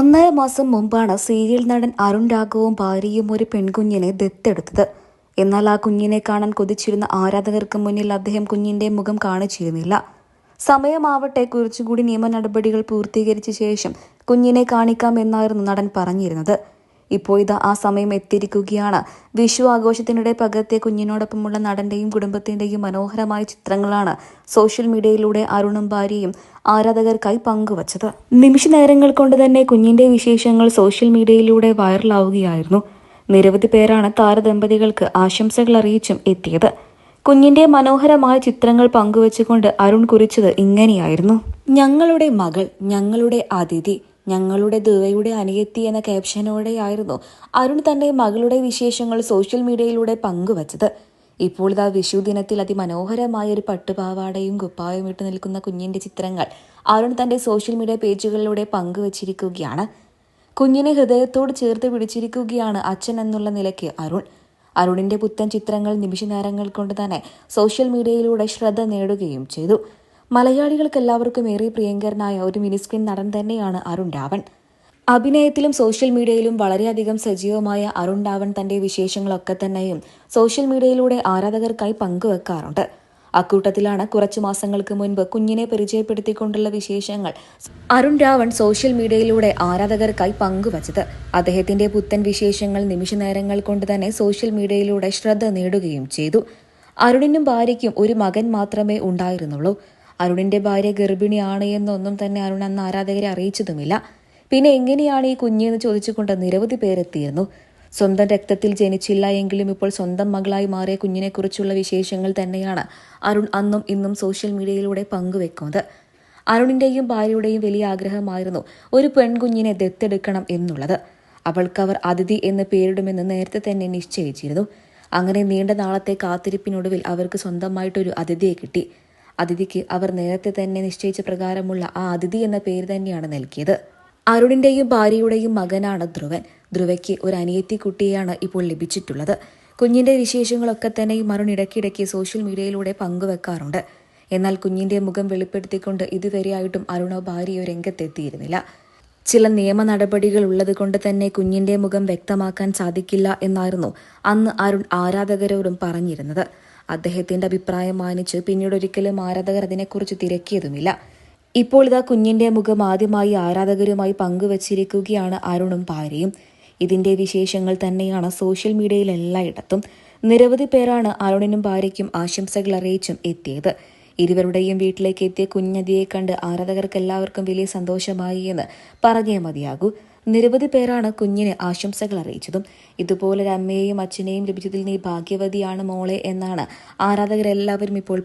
ഒന്നര മാസം മുമ്പാണ് സീരിയൽ നടൻ അരുൺ രാഘവും ഭാര്യയും ഒരു പെൺകുഞ്ഞിനെ ദത്തെടുത്തത്. എന്നാൽ ആ കുഞ്ഞിനെ കാണാൻ കൊതിച്ചിരുന്ന ആരാധകർക്ക് മുന്നിൽ അദ്ദേഹം കുഞ്ഞിന്റെ മുഖം കാണിച്ചിരുന്നില്ല. സമയമാവട്ടെ കുറച്ചുകൂടി നിയമ നടപടികൾ പൂർത്തീകരിച്ച ശേഷം കുഞ്ഞിനെ കാണിക്കാം എന്നായിരുന്നു നടൻ പറഞ്ഞിരുന്നത്. ഇപ്പോൾ ഇത് ആ സമയം എത്തിയിരിക്കുകയാണ്. വിഷു ആഘോഷത്തിനിടെ പകർത്തിയ കുഞ്ഞിനോടൊപ്പമുള്ള നടന്റെയും കുടുംബത്തിന്റെയും മനോഹരമായ ചിത്രങ്ങളാണ് സോഷ്യൽ മീഡിയയിലൂടെ അരുണും ഭാര്യയും ആരാധകർക്കായി പങ്കുവച്ചത്. നിമിഷ നേരങ്ങൾ കൊണ്ട് തന്നെ കുഞ്ഞിന്റെ വിശേഷങ്ങൾ സോഷ്യൽ മീഡിയയിലൂടെ വൈറലാവുകയായിരുന്നു. നിരവധി പേരാണ് താരദമ്പതികൾക്ക് ആശംസകൾ അറിയിച്ചും എത്തിയത്. കുഞ്ഞിന്റെ മനോഹരമായ ചിത്രങ്ങൾ പങ്കുവച്ചുകൊണ്ട് അരുൺ കുറിച്ചത് ഇങ്ങനെയായിരുന്നു. ഞങ്ങളുടെ മകൾ ഞങ്ങളുടെ അതിഥി ഞങ്ങളുടെ ദുവയുടെ അനിയത്തി എന്ന ക്യാപ്ഷനോടെയായിരുന്നു അരുൺ തന്റെ മകളുടെ വിശേഷങ്ങൾ സോഷ്യൽ മീഡിയയിലൂടെ പങ്കുവച്ചത്. ഇപ്പോൾ ഇതാ വിഷു ദിനത്തിൽ അതിമനോഹരമായ ഒരു പട്ടുപാവാടയും കുപ്പായും ഇട്ട് നിൽക്കുന്ന കുഞ്ഞിന്റെ ചിത്രങ്ങൾ അരുൺ തന്റെ സോഷ്യൽ മീഡിയ പേജുകളിലൂടെ പങ്കുവച്ചിരിക്കുകയാണ്. കുഞ്ഞിനെ ഹൃദയത്തോട് ചേർത്ത് പിടിച്ചിരിക്കുകയാണ് അച്ഛൻ എന്നുള്ള നിലയ്ക്ക് അരുൺ. അരുണിന്റെ പുത്തൻ ചിത്രങ്ങൾ നിമിഷ നേരങ്ങൾ കൊണ്ട് തന്നെ സോഷ്യൽ മീഡിയയിലൂടെ ശ്രദ്ധ നേടുകയും ചെയ്തു. മലയാളികൾക്ക് എല്ലാവർക്കും ഏറെ പ്രിയങ്കരനായ ഒരു മിനിസ്ക്രീൻ നടൻ തന്നെയാണ് അരുൺ രാവൺ. അഭിനയത്തിലും സോഷ്യൽ മീഡിയയിലും വളരെയധികം സജീവമായ അരുൺ രാവൺ തന്റെ വിശേഷങ്ങളൊക്കെ തന്നെയും സോഷ്യൽ മീഡിയയിലൂടെ ആരാധകർക്കായി പങ്കുവെക്കാറുണ്ട്. അക്കൂട്ടത്തിലാണ് കുറച്ചു മാസങ്ങൾക്ക് മുൻപ് കുഞ്ഞിനെ പരിചയപ്പെടുത്തിക്കൊണ്ടുള്ള വിശേഷങ്ങൾ അരുൺ രാവൺ സോഷ്യൽ മീഡിയയിലൂടെ ആരാധകർക്കായി പങ്കുവച്ചത്. അദ്ദേഹത്തിന്റെ പുത്തൻ വിശേഷങ്ങൾ നിമിഷ നേരങ്ങൾ കൊണ്ട് തന്നെ സോഷ്യൽ മീഡിയയിലൂടെ ശ്രദ്ധ നേടുകയും ചെയ്തു. അരുണിനും ഭാര്യയ്ക്കും ഒരു മകൻ മാത്രമേ ഉണ്ടായിരുന്നുള്ളൂ. അരുണിന്റെ ഭാര്യ ഗർഭിണിയാണ് എന്നൊന്നും തന്നെ അരുൺ അന്ന് ആരാധകരെ അറിയിച്ചതുമില്ല. പിന്നെ എങ്ങനെയാണ് ഈ കുഞ്ഞെന്ന് ചോദിച്ചുകൊണ്ട് നിരവധി പേരെത്തിയിരുന്നു. സ്വന്തം രക്തത്തിൽ ജനിച്ചില്ല എങ്കിലും ഇപ്പോൾ സ്വന്തം മകളായി മാറിയ കുഞ്ഞിനെക്കുറിച്ചുള്ള വിശേഷങ്ങൾ തന്നെയാണ് അരുൺ അന്നും ഇന്നും സോഷ്യൽ മീഡിയയിലൂടെ പങ്കുവെക്കുന്നത്. അരുണിന്റെയും ഭാര്യയുടെയും വലിയ ആഗ്രഹമായിരുന്നു ഒരു പെൺകുഞ്ഞിനെ ദത്തെടുക്കണം എന്നുള്ളത്. അവൾക്ക് അവർ അതിഥി എന്ന് പേരിടുമെന്ന് നേരത്തെ തന്നെ നിശ്ചയിച്ചിരുന്നു. അങ്ങനെ നീണ്ട നാളത്തെ കാത്തിരിപ്പിനൊടുവിൽ അവർക്ക് സ്വന്തമായിട്ടൊരു അതിഥിയെ കിട്ടി. അതിഥിക്ക് അവർ നേരത്തെ തന്നെ നിശ്ചയിച്ച പ്രകാരമുള്ള ആ അതിഥി എന്ന പേര് തന്നെയാണ് നൽകിയത്. അരുണിന്റെയും ഭാര്യയുടെയും മകനാണ് ധ്രുവൻ. ധ്രുവയ്ക്ക് ഒരു അനിയത്തി കുട്ടിയെയാണ് ഇപ്പോൾ ലഭിച്ചിട്ടുള്ളത്. കുഞ്ഞിന്റെ വിശേഷങ്ങളൊക്കെ തന്നെയും അരുൺ ഇടയ്ക്കിടയ്ക്ക് സോഷ്യൽ മീഡിയയിലൂടെ പങ്കുവെക്കാറുണ്ട്. എന്നാൽ കുഞ്ഞിന്റെ മുഖം വെളിപ്പെടുത്തിക്കൊണ്ട് ഇതുവരെയായിട്ടും അരുണോ ഭാര്യയോ രംഗത്തെത്തിയിരുന്നില്ല. ചില നിയമ നടപടികൾ ഉള്ളത് കൊണ്ട് തന്നെ കുഞ്ഞിന്റെ മുഖം വ്യക്തമാക്കാൻ സാധിക്കില്ല എന്നായിരുന്നു അന്ന് അരുൺ ആരാധകരോടും പറഞ്ഞിരുന്നത്. അദ്ദേഹത്തിന്റെ അഭിപ്രായം മാനിച്ച് പിന്നീട് ഒരിക്കലും ആരാധകർ അതിനെക്കുറിച്ച് തിരക്കിയതുമില്ല. ഇപ്പോൾ ഇതാ കുഞ്ഞിന്റെ മുഖം ആദ്യമായി ആരാധകരുമായി പങ്കുവച്ചിരിക്കുകയാണ് അരുണും ഭാര്യയും. ഇതിന്റെ വിശേഷങ്ങൾ തന്നെയാണ് സോഷ്യൽ മീഡിയയിൽ എല്ലായിടത്തും. നിരവധി പേരാണ് അരുണിനും ഭാര്യയ്ക്കും ആശംസകൾ അറിയിച്ചും എത്തിയത്. ഇരുവരുടെയും വീട്ടിലേക്ക് എത്തിയ കുഞ്ഞതിയെ കണ്ട് ആരാധകർക്ക് എല്ലാവർക്കും വലിയ സന്തോഷമായി എന്ന് പറഞ്ഞേ മതിയാകൂ. നിരവധി പേരാണ് കുഞ്ഞിന് ആശംസകൾ അറിയിച്ചതും. ഇതുപോലൊരു അമ്മയെയും അച്ഛനെയും ലഭിച്ചതിൽ നീ ഭാഗ്യവതിയാണ് മോളെ എന്നാണ് ആരാധകരെല്ലാവരും ഇപ്പോൾ